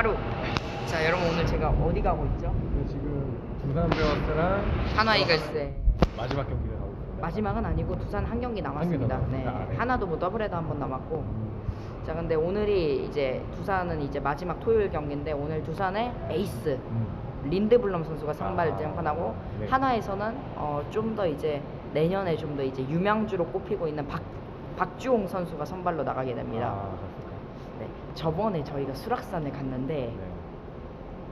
하루. 자, 여러분 오늘 제가 어디 가고 있죠? 네, 지금 두산 베어스랑 하나 이글스의 마지막 경기를 하고 있습니다. 마지막은 아니고 두산 한 경기 남았습니다. 한 경기 네. 남았습니다. 아, 네. 하나도 뭐 더블헤더 한번 남았고. 음, 자, 근데 오늘이 이제 두산은 이제 마지막 토요일 경기인데 오늘 두산의 에이스 음. 린드블럼 선수가 선발 아, 등판하고 네. 하나에서는 어, 좀 더 이제 내년에 좀 더 이제 유망주로 꼽히고 있는 박 박주홍 선수가 선발로 나가게 됩니다. 아? 네. 저번에 저희가 수락산에 갔는데 네.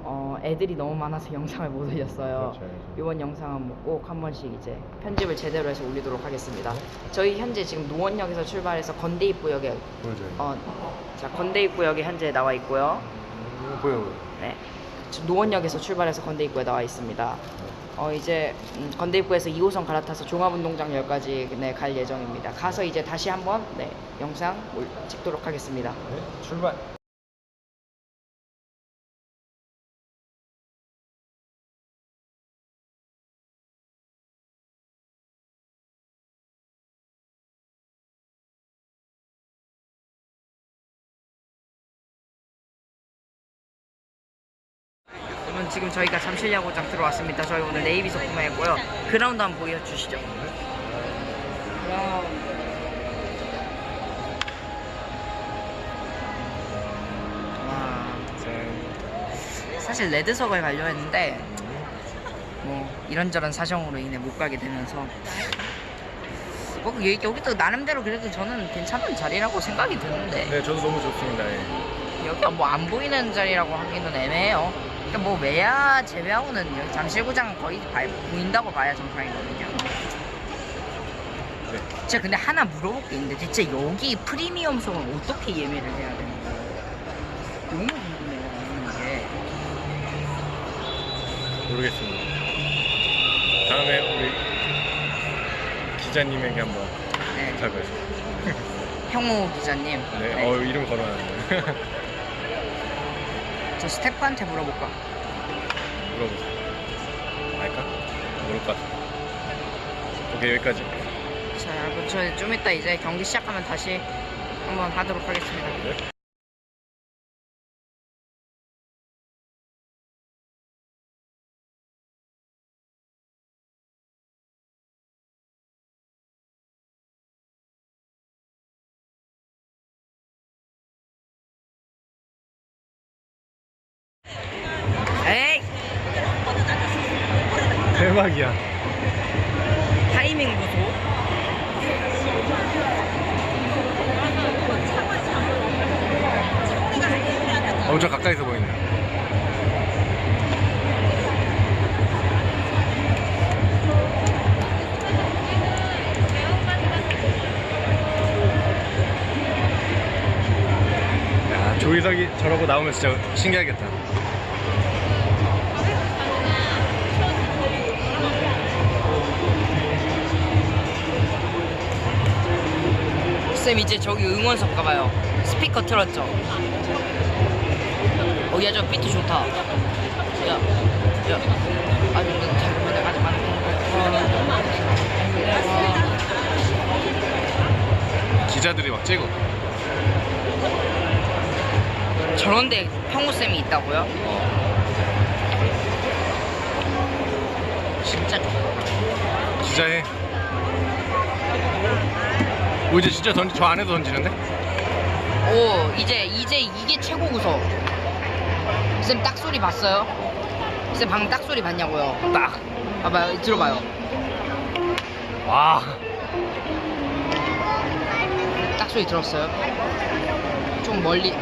어, 애들이 너무 많아서 영상을 못 올렸어요. 그렇죠, 그렇죠. 이번 영상은 뭐꼭 한 번씩 이제 편집을 제대로 해서 올리도록 하겠습니다. 저희 현재 지금 노원역에서 출발해서 건대 입구역에 보여줘요. 어, 자 건대 입구역에 현재 나와 있고요. 음, 보여 보여. 네. 노원역에서 출발해서 건대 입구에 나와 있습니다. 어 이제 음, 건대 입구에서 2호선 갈아타서 종합운동장역까지 네, 갈 예정입니다. 가서 이제 다시 한번 네, 영상 올- 찍도록 하겠습니다. 네, 출발. 여러분 지금 저희가 잠실 야구장 들어왔습니다. 저희 오늘 네이비 소품을 했고요. 그라운드 한번 보여주시죠. 그라운드. 와, 사실 레드석을 가려 했는데 뭐 이런저런 사정으로 인해 못 가게 되면서 뭐 여기, 여기도 나름대로 그래도 저는 괜찮은 자리라고 생각이 드는데 네, 저도 너무 좋습니다. 예. 여기가 뭐 안 보이는 자리라고 하기는 애매해요. 그러니까 뭐 외야 제외하고는 여기 잠실구장 거의 봐- 보인다고 봐야 정상이거든요. 네. 진짜 근데 하나 물어볼 게 있는데 대체 여기 프리미엄석은 어떻게 예매를 해야 되는 거예요? 너무 궁금해요 이게. 모르겠습니다. 다음에 우리 기자님에게 한번 네. 부탁을. 형우 기자님. 네, 네. 어 이름 걸어놨네. 저 스태프한테 물어볼까? 물어보세요. 알까? 모를 것 같아. 오케이 여기까지. 자 여러분 저좀 이따 이제 경기 시작하면 다시 한번 하도록 하겠습니다. 네. 대박이야. 타이밍 보소. 엄청 가까이서 보인다. 야, 조이석이 저러고 나오면 진짜 신기하겠다. 쌤 이제 저기 응원석 가봐요. 스피커 틀었죠? 어, 야, 저 비트 좋다. 야, 야. 아니, 근데 잠깐만, 아직 안 기자들이 막 찍어. 저런데 평우쌤이 있다고요? 진짜 좋다. 기자해. 뭐 이제 진짜 던지 저 안에서 던지는데? 오, 이제, 이제 이게 최고 구석. 쌤 딱 소리 봤어요? 쌤 방금 딱 소리 봤냐고요? 딱. 봐봐요, 들어봐요. 와. 딱 소리 들었어요? 좀 멀리.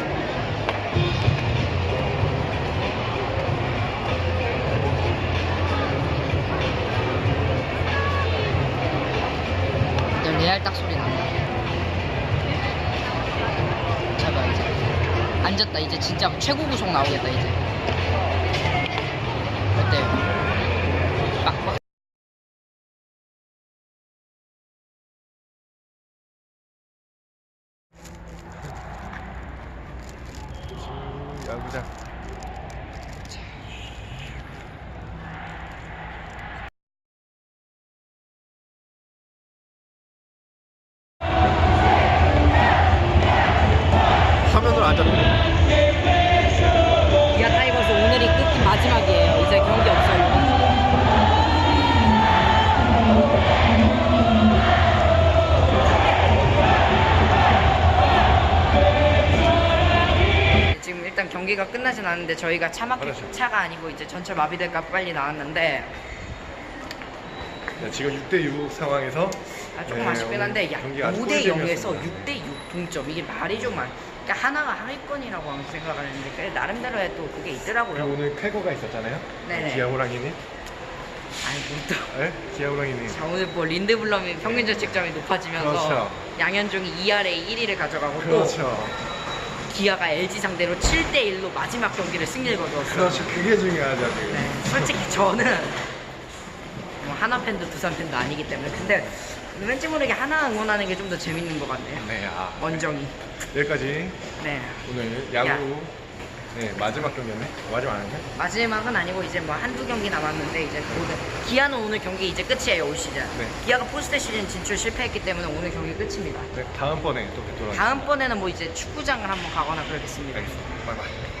앉았다 이제 진짜 최고 구속 나오겠다 이제. 어때요? 경기가 끝나진 않았는데 저희가 차 막, 그렇죠. 차가 아니고 이제 전철 마비될까 봐 빨리 나왔는데 네, 지금 6대6 상황에서 아, 조금 네, 아쉽긴 한데 야 경기가 아주 5대 0에서 꿀잼이었습니다. 6대 6 동점 이게 말이 좀 많. 그러니까 하나가 하위권이라고 항상 생각하는데 그래 나름대로의 또 그게 그리고 있더라고요. 오늘 쾌거가 있었잖아요. 네네. 기아 호랑이님. 아니 또. 네? 기아 호랑이님. 자 오늘 뭐 린드블럼이 평균 자책점이 높아지면서 그렇죠. 양현종이 2할에 1위를 가져가고 또 그렇죠. 기아가 LG 상대로 7대 1로 마지막 경기를 승리를 거두었어요. 그렇죠. 그게 중요하죠 지금. 네, 솔직히 저는 뭐 하나 팬도 두산 팬도 아니기 때문에 근데 왠지 모르게 하나 응원하는 게 좀 더 재밌는 것 같네요. 네, 아. 원정이. 여기까지 네. 오늘 야구 네, 마지막 경기였네. 마지막 아닌가? 마지막은 아니고 이제 뭐 한두 경기 남았는데 이제 오늘 기아는 오늘 경기 이제 끝이에요 올 시즌. 네. 기아가 포스트 시즌 진출 실패했기 때문에 오늘 경기 끝입니다. 네, 다음번에 또 뵙도록 하겠습니다. 다음번에는 뭐 이제 축구장을 한번 가거나 그러겠습니다. 알겠습니다. 바이바이.